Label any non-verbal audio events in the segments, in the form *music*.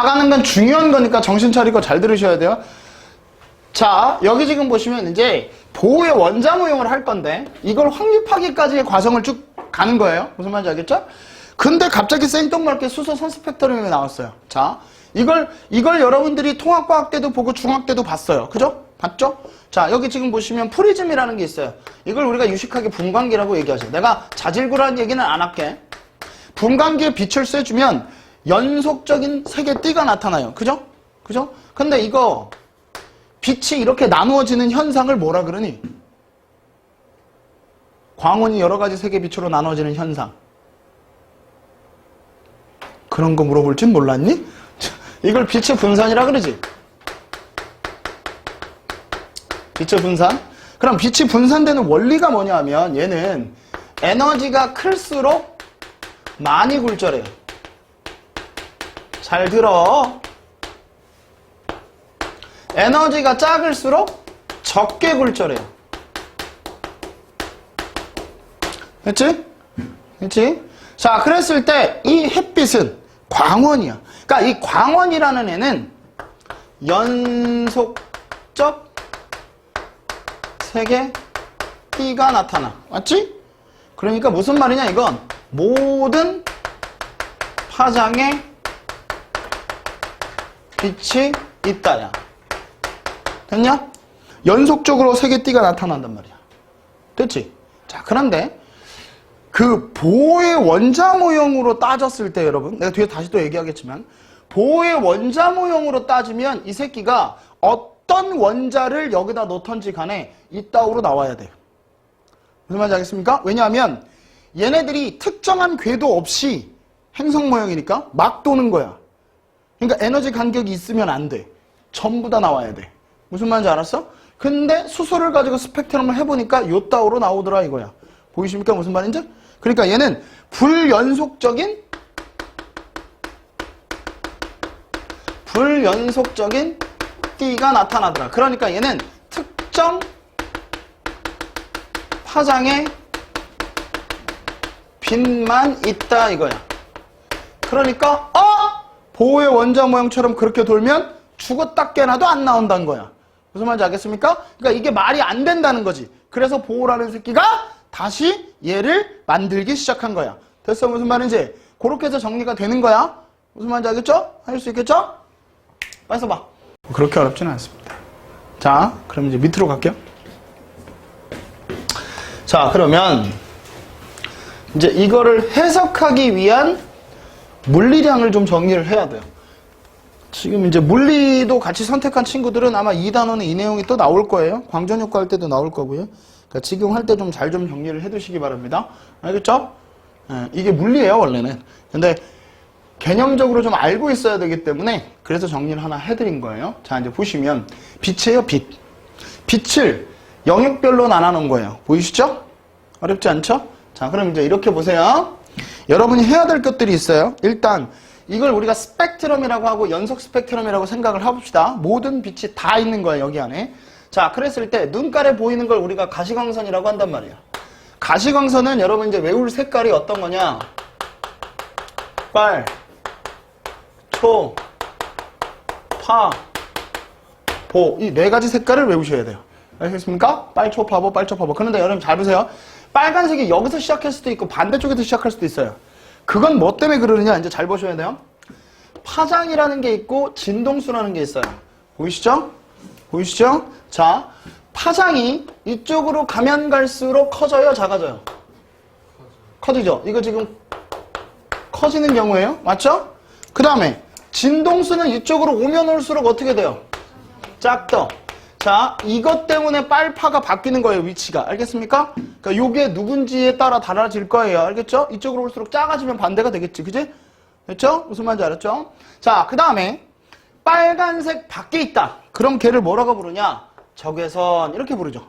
나가는 건 중요한 거니까 정신 차리고 잘 들으셔야 돼요. 자, 여기 지금 보시면 이제 보호의 원자 모형을 할 건데 이걸 확립하기까지의 과정을 쭉 가는 거예요. 무슨 말인지 알겠죠? 근데 갑자기 생뚱맞게 수소 선스펙트럼이 나왔어요. 자, 이걸 이걸 여러분들이 통합과학 때도 보고 중학 때도 봤어요. 그죠? 봤죠? 자, 여기 지금 보시면 프리즘이라는 게 있어요. 이걸 우리가 유식하게 분광기라고 얘기하죠. 내가 자질구라는 얘기는 안 할게. 분광기에 빛을 쐬주면 연속적인 색의 띠가 나타나요. 그죠? 그죠? 근데 이거 빛이 이렇게 나누어지는 현상을 뭐라 그러니? 광원이 여러 가지 색의 빛으로 나눠지는 현상. 그런 거 물어볼 줄 몰랐니? *laughs* 이걸 빛의 분산이라 그러지? 빛의 분산? 그럼 빛이 분산되는 원리가 뭐냐 하면 얘는 에너지가 클수록 많이 굴절해요. 잘 들어. 에너지가 작을수록 적게 굴절해요. 됐지? 됐지? 자, 그랬을 때 이 햇빛은 광원이야. 그러니까 이 광원이라는 애는 연속적 색의 띠가 나타나. 맞지? 그러니까 무슨 말이냐 이건 모든 파장에 빛이 있다야. 됐냐? 연속적으로 색의 띠가 나타난단 말이야. 됐지? 자, 그런데 그 보호의 원자 모형으로 따졌을 때 여러분, 내가 뒤에 다시 또 얘기하겠지만 보호의 원자 모형으로 따지면 이 새끼가 어떤 원자를 여기다 놓던지 간에 이따오로 나와야 돼요. 무슨 말인지 알겠습니까? 왜냐하면 얘네들이 특정한 궤도 없이 행성 모형이니까 막 도는 거야. 그러니까 에너지 간격이 있으면 안 돼. 전부 다 나와야 돼. 무슨 말인지 알았어? 근데 수소를 가지고 스펙트럼을 해보니까 요따오로 나오더라 이거야. 보이십니까? 무슨 말인지? 그러니까 얘는 불연속적인 불연속적인 띠가 나타나더라. 그러니까 얘는 특정 파장의 빛만 있다 이거야. 그러니까 어? 보호의 원자 모형처럼 그렇게 돌면 죽었다 깨나도 안 나온다는 거야. 무슨 말인지 알겠습니까? 그러니까 이게 말이 안 된다는 거지. 그래서 보호라는 새끼가 다시 얘를 만들기 시작한 거야. 됐어? 무슨 말인지? 그렇게 해서 정리가 되는 거야. 무슨 말인지 알겠죠? 할 수 있겠죠? 빨리 써봐. 그렇게 어렵지는 않습니다. 자, 그럼 이제 밑으로 갈게요. 자, 그러면 이제 이거를 해석하기 위한 물리량을 좀 정리를 해야 돼요. 지금 이제 물리도 같이 선택한 친구들은 아마 이 단원에 이 내용이 또 나올 거예요. 광전 효과 할 때도 나올 거고요. 그러니까 지금 할 때 좀 잘좀 정리를 해 두시기 바랍니다. 알겠죠? 예, 이게 물리예요, 원래는. 근데 개념적으로 좀 알고 있어야 되기 때문에 그래서 정리를 하나 해드린 거예요. 자, 이제 보시면 빛이에요, 빛. 빛을 영역별로 나눠놓은 거예요. 보이시죠? 어렵지 않죠? 자, 그럼 이제 이렇게 보세요. 여러분이 해야 될 것들이 있어요. 일단 이걸 우리가 스펙트럼이라고 하고 연속 스펙트럼이라고 생각을 해봅시다. 모든 빛이 다 있는 거예요, 여기 안에. 자, 그랬을 때 눈깔에 보이는 걸 우리가 가시광선이라고 한단 말이에요. 가시광선은 여러분 이제 외울 색깔이 어떤 거냐? 빨, 초, 파, 보. 이 네 가지 색깔을 외우셔야 돼요. 알겠습니까? 빨초, 파보, 빨초, 파보. 그런데 여러분 잘 보세요. 빨간색이 여기서 시작할 수도 있고 반대쪽에서 시작할 수도 있어요. 그건 뭐 때문에 그러느냐? 이제 잘 보셔야 돼요. 파장이라는 게 있고 진동수라는 게 있어요. 보이시죠? 보이시죠? 자, 파장이 이쪽으로 가면 갈수록 커져요, 작아져요? 커지죠? 이거 지금 커지는 경우에요. 맞죠? 그 다음에 진동수는 이쪽으로 오면 올수록 어떻게 돼요? 작더. 자, 이것 때문에 빨파가 바뀌는 거예요, 위치가. 알겠습니까? 그러니까 요게 누군지에 따라 달라질 거예요. 알겠죠? 이쪽으로 올수록 작아지면 반대가 되겠지. 그지? 됐죠? 무슨 말인지 알았죠? 자, 그 다음에 빨간색 밖에 있다. 그럼 걔를 뭐라고 부르냐? 적외선 이렇게 부르죠.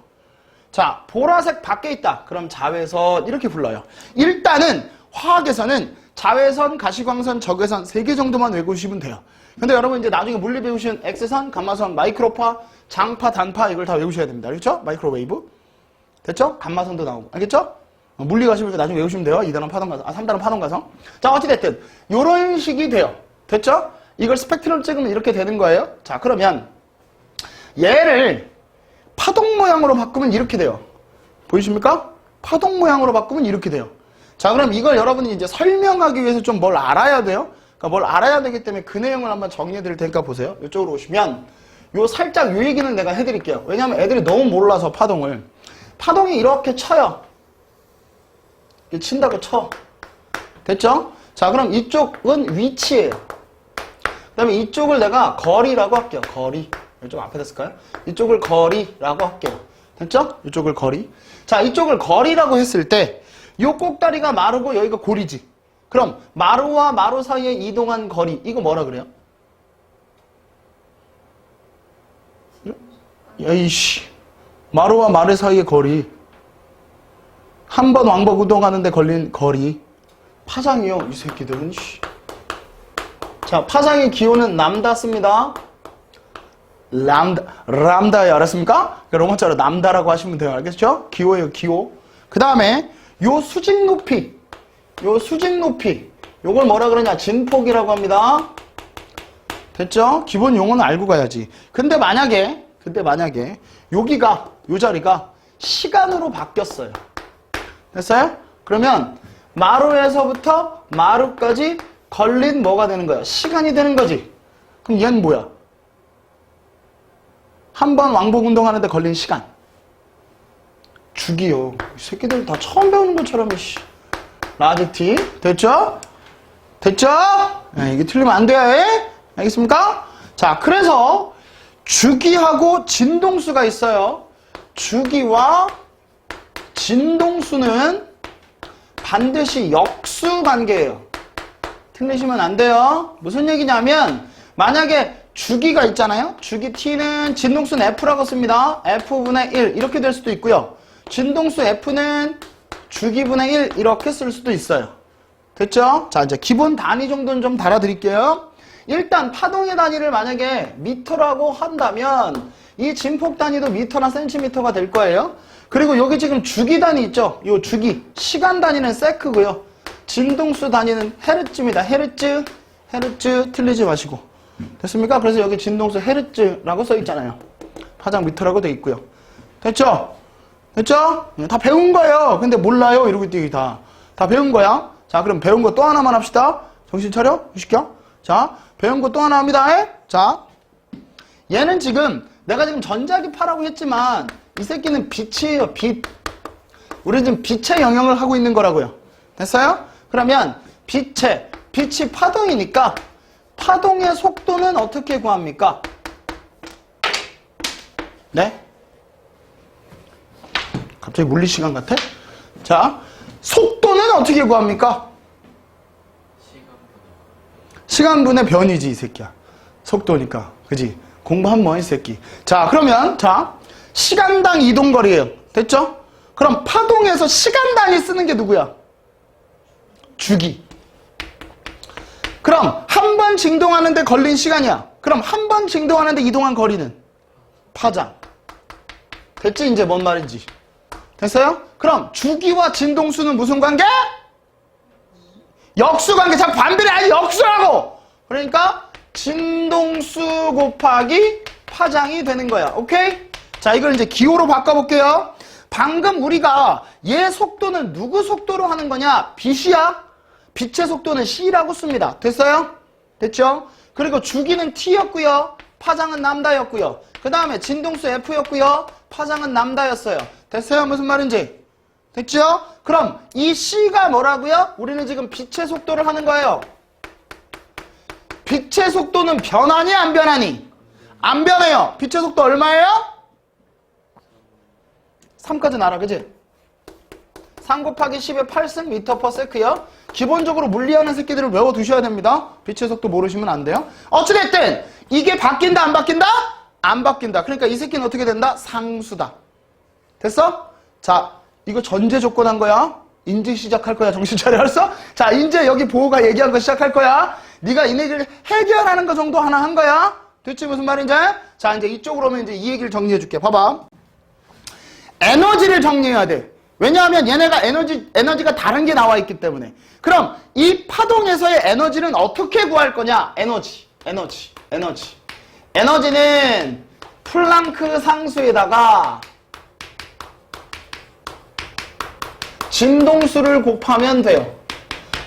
자, 보라색 밖에 있다. 그럼 자외선 이렇게 불러요. 일단은 화학에서는 자외선, 가시광선, 적외선 세 개 정도만 외우시면 돼요. 근데 여러분 이제 나중에 물리 배우시는 X선, 감마선, 마이크로파, 장파, 단파 이걸 다 외우셔야 됩니다. 알겠죠? 마이크로웨이브. 됐죠? 감마선도 나오고. 알겠죠? 어, 물리 가시면 나중에 외우시면 돼요. 2단원 파동 가서, 아, 3단원 파동 가서. 자, 어찌됐든, 요런 식이 돼요. 됐죠? 이걸 스펙트럼 찍으면 이렇게 되는 거예요. 자, 그러면 얘를 파동 모양으로 바꾸면 이렇게 돼요. 보이십니까? 파동 모양으로 바꾸면 이렇게 돼요. 자, 그럼 이걸 여러분이 이제 설명하기 위해서 좀 뭘 알아야 돼요? 그러니까 뭘 알아야 되기 때문에 그 내용을 한번 정리해 드릴 테니까 보세요. 이쪽으로 오시면 요 살짝 요 얘기는 내가 해 드릴게요. 왜냐면 애들이 너무 몰라서 파동을. 파동이 이렇게 쳐요. 이 친다고 쳐. 됐죠? 자, 그럼 이쪽은 위치예요. 그 다음에 이쪽을 내가 거리라고 할게요. 거리. 좀 앞에 됐을까요? 이쪽을 거리라고 할게요. 됐죠? 이쪽을 거리. 자, 이쪽을 거리라고 했을 때, 요 꼭다리가 마루고 여기가 고리지. 그럼 마루와 마루 사이에 이동한 거리, 이거 뭐라 그래요? 야이씨. 마루와 마루 사이의 거리. 한 번 왕복 이동하는데 걸린 거리. 파장이요, 이 새끼들은, 씨. 자, 파장의 기호는 남다 씁니다. 람다, 람다예요. 알았습니까? 그러니까 로마자로 남다라고 하시면 돼요. 알겠죠? 기호예요, 기호. 그 다음에 요 수직 높이, 요 수직 높이, 요걸 뭐라 그러냐? 진폭이라고 합니다. 됐죠? 기본 용어는 알고 가야지. 근데 만약에, 근데 만약에 여기가, 요 자리가 시간으로 바뀌었어요. 됐어요? 그러면 마루에서부터 마루까지 걸린 뭐가 되는 거야? 시간이 되는 거지. 그럼 얘는 뭐야? 한 번 왕복 운동하는데 걸린 시간. 죽이요. 이 새끼들 다 처음 배우는 것처럼, 씨. 라지 T. 됐죠? 됐죠? 네, 이게 틀리면 안 돼요. 예? 알겠습니까? 자, 그래서 주기하고 진동수가 있어요. 주기와 진동수는 반드시 역수 관계예요. 틀리시면 안 돼요. 무슨 얘기냐면 만약에 주기가 있잖아요. 주기 t는 진동수는 f라고 씁니다. f분의 1 이렇게 될 수도 있고요. 진동수 f는 주기분의 1 이렇게 쓸 수도 있어요. 됐죠? 자 이제 기본 단위 정도는 좀 달아드릴게요. 일단 파동의 단위를 만약에 미터라고 한다면 이 진폭 단위도 미터나 센티미터가 될 거예요. 그리고 여기 지금 주기 단위 있죠? 요 주기 시간 단위는 세크고요. 진동수 단위는 헤르츠입니다. 헤르츠, 헤르츠 틀리지 마시고. 됐습니까? 그래서 여기 진동수 헤르츠라고 써 있잖아요. 파장 미터라고 돼 있고요. 됐죠? 됐죠? 네, 다 배운 거예요. 근데 몰라요. 이러고 있더니 다. 다 배운 거야. 자, 그럼 배운 거 또 하나만 합시다. 정신 차려. 시켜. 자, 배운 거 또 하나 합니다. 에? 자, 얘는 지금 내가 지금 전자기파라고 했지만 이 새끼는 빛이에요. 빛. 우리 지금 빛의 영역을 하고 있는 거라고요. 됐어요? 그러면 빛의 빛이 파동이니까 파동의 속도는 어떻게 구합니까? 네? 갑자기 물리 시간 같아? 자, 속도는 어떻게 구합니까? 시간분의 변이지 이 새끼야. 속도니까. 그지? 공부 한번 이 새끼. 자, 그러면 자, 시간당 이동 거리예요. 됐죠? 그럼 파동에서 시간 단위 쓰는 게 누구야? 주기. 그럼 한 번 진동하는데 걸린 시간이야. 그럼 한 번 진동하는데 이동한 거리는 파장. 됐지? 이제 뭔 말인지. 됐어요? 그럼 주기와 진동수는 무슨 관계? 역수 관계. 자, 반대로 아니 역수라고. 그러니까 진동수 곱하기 파장이 되는 거야. 오케이? 자, 이걸 이제 기호로 바꿔볼게요. 방금 우리가 얘 속도는 누구 속도로 하는 거냐? 빛이야? 빛의 속도는 C라고 씁니다. 됐어요? 됐죠? 그리고 주기는 T였고요. 파장은 남다였고요. 그 다음에 진동수 F였고요. 파장은 남다였어요. 됐어요? 무슨 말인지? 됐죠? 그럼 이 C가 뭐라고요? 우리는 지금 빛의 속도를 하는 거예요. 빛의 속도는 변하니 안 변하니? 안 변해요. 빛의 속도 얼마예요? 3까지는 알아, 그지? 3 곱하기 10의 8승 미터 퍼 세크요. 기본적으로 물리하는 새끼들을 외워두셔야 됩니다. 빛의 속도 모르시면 안 돼요. 어찌됐든 이게 바뀐다 안 바뀐다? 안 바뀐다. 그러니까 이 새끼는 어떻게 된다? 상수다. 됐어? 자, 이거 전제 조건 한 거야. 인지 시작할 거야. 정신 차려. 알았어? 자, 이제 여기 보호가 얘기한 거 시작할 거야. 네가 이 얘기를 해결하는 거 정도 하나 한 거야. 됐지 무슨 말인지? 자, 이제 이쪽으로 오면 이제 이 얘기를 정리해 줄게. 봐봐. 에너지를 정리해야 돼. 왜냐하면 얘네가 에너지, 에너지가 다른 게 나와 있기 때문에. 그럼 이 파동에서의 에너지는 어떻게 구할 거냐? 에너지. 에너지, 에너지. 에너지는 플랑크 상수에다가 진동수를 곱하면 돼요.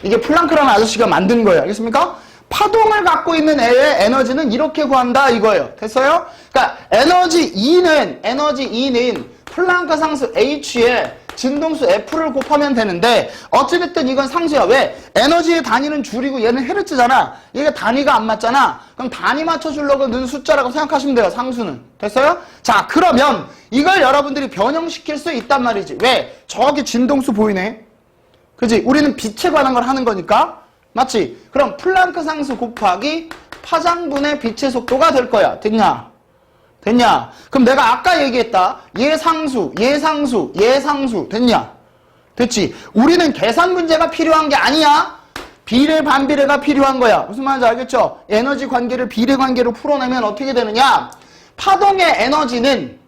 이게 플랑크라는 아저씨가 만든 거예요. 알겠습니까? 파동을 갖고 있는 애의 에너지는 이렇게 구한다 이거예요. 됐어요? 그러니까 에너지 E는 에너지 E는 플랑크 상수 H에 진동수 F를 곱하면 되는데 어찌됐든 이건 상수야. 왜? 에너지의 단위는 줄이고 얘는 헤르츠잖아. 이게 단위가 안 맞잖아. 그럼 단위 맞춰주려고 넣은 숫자라고 생각하시면 돼요. 상수는. 됐어요? 자 그러면 이걸 여러분들이 변형시킬 수 있단 말이지. 왜? 저기 진동수 보이네. 그지? 우리는 빛에 관한 걸 하는 거니까. 맞지? 그럼 플랑크 상수 곱하기 파장분의 빛의 속도가 될 거야. 됐냐? 됐냐? 그럼 내가 아까 얘기했다. 예상수, 예상수, 예상수. 됐냐? 됐지? 우리는 계산 문제가 필요한 게 아니야. 비례 반비례가 필요한 거야. 무슨 말인지 알겠죠? 에너지 관계를 비례 관계로 풀어내면 어떻게 되느냐? 파동의 에너지는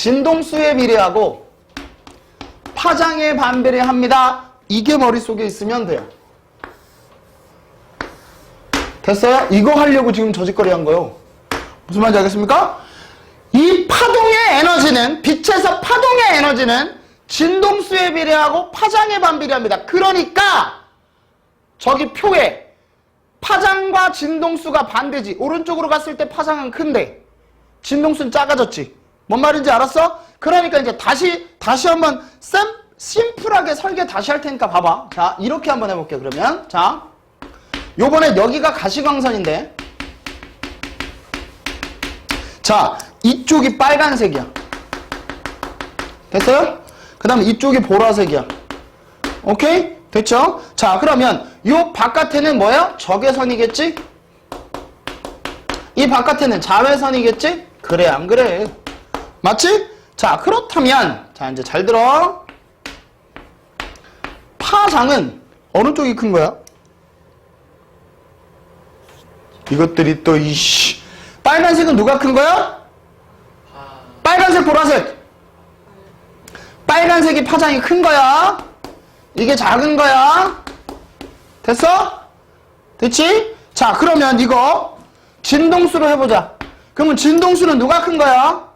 진동수에 비례하고 파장에 반비례합니다. 이게 머릿속에 있으면 돼요. 됐어요? 이거 하려고 지금 저짓거리 한 거요. 무슨 말인지 알겠습니까? 이 파동의 에너지는 빛에서 파동의 에너지는 진동수에 비례하고 파장에 반비례합니다. 그러니까 저기 표에 파장과 진동수가 반대지. 오른쪽으로 갔을 때 파장은 큰데 진동수는 작아졌지. 뭔 말인지 알았어? 그러니까 이제 다시 다시 한번 샘 심플하게 설계 다시 할 테니까 봐봐. 자 이렇게 한번 해볼게 요 그러면 자 요번에 여기가 가시광선인데 자 이쪽이 빨간색이야. 됐어요? 그 다음에 이쪽이 보라색이야. 오케이? 됐죠? 자 그러면 요 바깥에는 뭐야? 적외선이겠지? 이 바깥에는 자외선이겠지? 그래 안 그래? 맞지? 자 그렇다면 자 이제 잘 들어 파장은 어느 쪽이 큰 거야? 이것들이 또 이씨 빨간색은 누가 큰 거야? 빨간색 보라색 빨간색이 파장이 큰 거야 이게 작은 거야 됐어? 됐지? 자 그러면 이거 진동수로 해보자 그러면 진동수는 누가 큰 거야?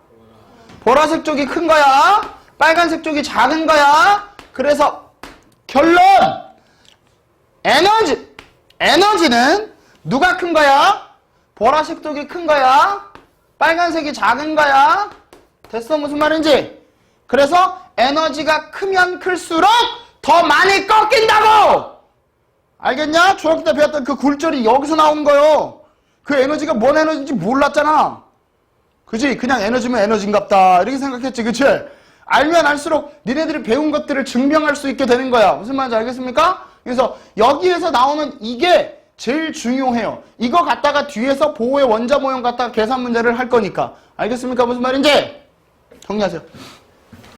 보라색 쪽이 큰 거야 빨간색 쪽이 작은 거야 그래서 결론 에너지 에너지는 누가 큰 거야? 보라색 쪽이 큰 거야? 빨간색이 작은 거야? 됐어 무슨 말인지? 그래서 에너지가 크면 클수록 더 많이 꺾인다고! 알겠냐? 중학교 때 배웠던 그 굴절이 여기서 나온 거요. 그 에너지가 뭔 에너지인지 몰랐잖아. 그지? 그냥 에너지면 에너지인갑다. 이렇게 생각했지. 그치? 알면 알수록 니네들이 배운 것들을 증명할 수 있게 되는 거야. 무슨 말인지 알겠습니까? 그래서 여기에서 나오는 이게 제일 중요해요. 이거 갖다가 뒤에서 보호의 원자 모형 갖다가 계산 문제를 할 거니까. 알겠습니까? 무슨 말인지? 정리하세요.